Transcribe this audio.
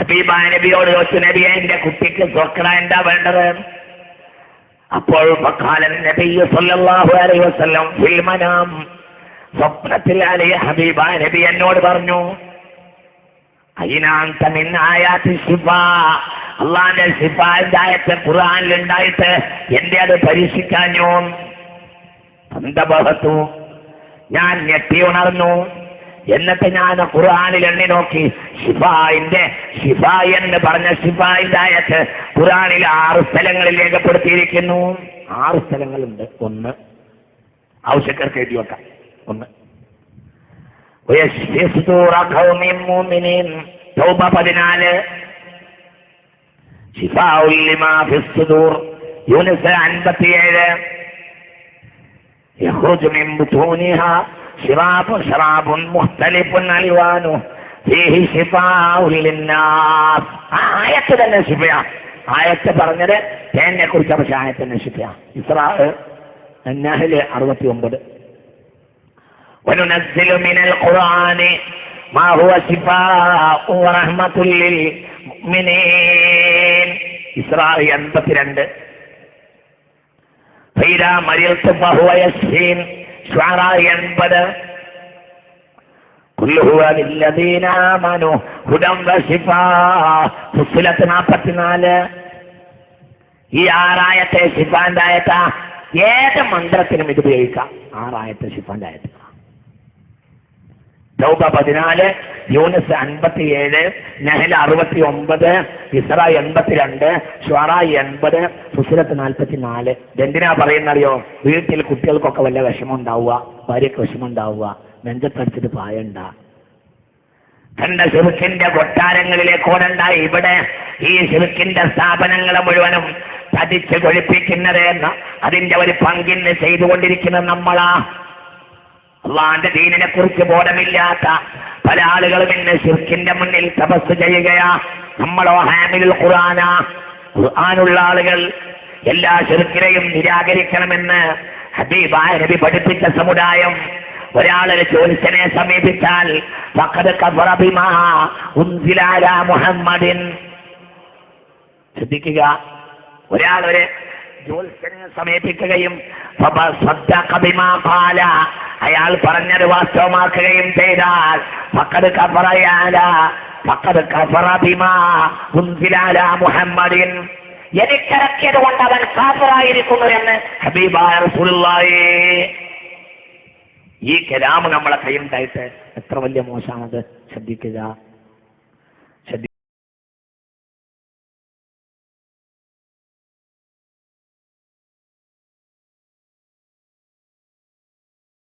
ഹബീബായ നബിയോട് ചോദിച്ചു നബിയെ എന്റെ കുട്ടിക്ക് സ്വക്ര എന്താ വേണ്ടത്? അപ്പോൾ സ്വപ്നത്തിൽ അലി ഹബീബ നബി എന്നോട് പറഞ്ഞു അയിനാന്ത മിൻ ആയാത്തി ശിഫാ. അള്ളാന്റെ ഖുർആനിൽ ഉണ്ടായിട്ട് എന്റെ അത് പരീക്ഷിക്കാഞ്ഞു അന്തബഹത്തു ഞാൻ ഞെട്ടി ഉണർന്നു. എന്നിട്ട് ഞാൻ ഖുർആാനിൽ എണ്ണി നോക്കി. ഷിഫായിന്റെ ഷിഫായി എന്ന് പറഞ്ഞ ഷിഫായിന്റെ ആയത്ത് ഖുർആാനിൽ ആറ് സ്ഥലങ്ങളിൽ രേഖപ്പെടുത്തിയിരിക്കുന്നു. ആറ് സ്ഥലങ്ങളുണ്ട്. ഒന്ന് ആവശ്യക്കാർക്ക് എഴുതി വെക്കാം. ഒന്ന്. പതിനാല്. يخرج من بطونها شراب شراب مختلف ألوانه فيه شفاء للناس ആ ആയത്ത് തന്നെ ശിഫയ ആയത്ത് പറഞ്ഞത് തേനെ കുറിച്ച് പക്ഷെ ആയത്ത് തന്നെ ശിഫയ ഇസ്രാ നഹല് അറുപത്തി ഒമ്പത് وننزل من القرآن ما هو شفاء ورحمة للمؤمنين إسراء എൺപത്തിരണ്ട് فإذا مرضت فهو يشفين ഷുആറ എൺപത് ഈ ആറായത്തെ ശിഫാന്റെ ഏത് മന്ത്രത്തിനും ഇത് ഉപയോഗിക്കാം. ആറായത്തെ ശിഫാന്റെ തൗബ പതിനാല് യൂനിസ് അൻപത്തിയേഴ് നെഹൽ അറുപത്തി ഒമ്പത് ഇസ്ര എൺപത്തിരണ്ട് ഷ്വറ എൺപത് സുസിലത്ത് നാൽപ്പത്തി നാല് എന്തിനാ പറയുന്നറിയോ? വീട്ടിൽ കുട്ടികൾക്കൊക്കെ വല്ല വിഷമം ഉണ്ടാവുക ഭാര്യയ്ക്ക് വിഷമം ഉണ്ടാവുക നെഞ്ചത്തടിച്ചിട്ട് പായണ്ട. തന്റെ ശിറുക്കിന്റെ കൊട്ടാരങ്ങളിലേക്ക് ഓടണ്ട. ഇവിടെ ഈ ശിറുക്കിന്റെ സ്ഥാപനങ്ങളെ മുഴുവനും തടിച്ച് കൊഴിപ്പിക്കുന്നത് അതിന്റെ ഒരു പങ്കിന് ചെയ്തുകൊണ്ടിരിക്കുന്നത് നമ്മളാ. അള്ളാന്റെ ദീനിനെ കുറിച്ച് ബോധമില്ലാത്ത പല ആളുകളും ഇന്ന് ശിർക്കിന്റെ മുന്നിൽ തപസ് ചെയ്യുകയാ. നമ്മളോ ഹാമിലുൽ ഖുർആന. ഖുർആാനുള്ള ആളുകൾ എല്ലാ ഷിർക്കിനെയും നിരാകരിക്കണമെന്ന് ഹബീബായ നബി പഠിപ്പിച്ച സമുദായം. ഒരാളൊരു ചോദിച്ചനെ സമീപിച്ചാൽ മുഹമ്മദിൻ. ശ്രദ്ധിക്കുക. ഒരാൾ ഒരു ജ്യോത്സ്യനെ സമീപിക്കുകയും. അയാൾ പറഞ്ഞത് വാസ്തവമാക്കുകയും ചെയ്താൽ ഫഖദ് കഫറ മക്കത് കഫറ ബിമാ മുഹമ്മദിൻ. എനിക്കിറക്കിയത് കൊണ്ട് അവൻ കാഫറായിരിക്കുന്നു എന്ന് ഹബീബായ റസൂലുള്ളാഹി. ഈ കലാമ് നമ്മളെ കയ്യിലുണ്ടായിട്ട് എത്ര വലിയ മോശമാണത് ശ്രദ്ധിക്കുക.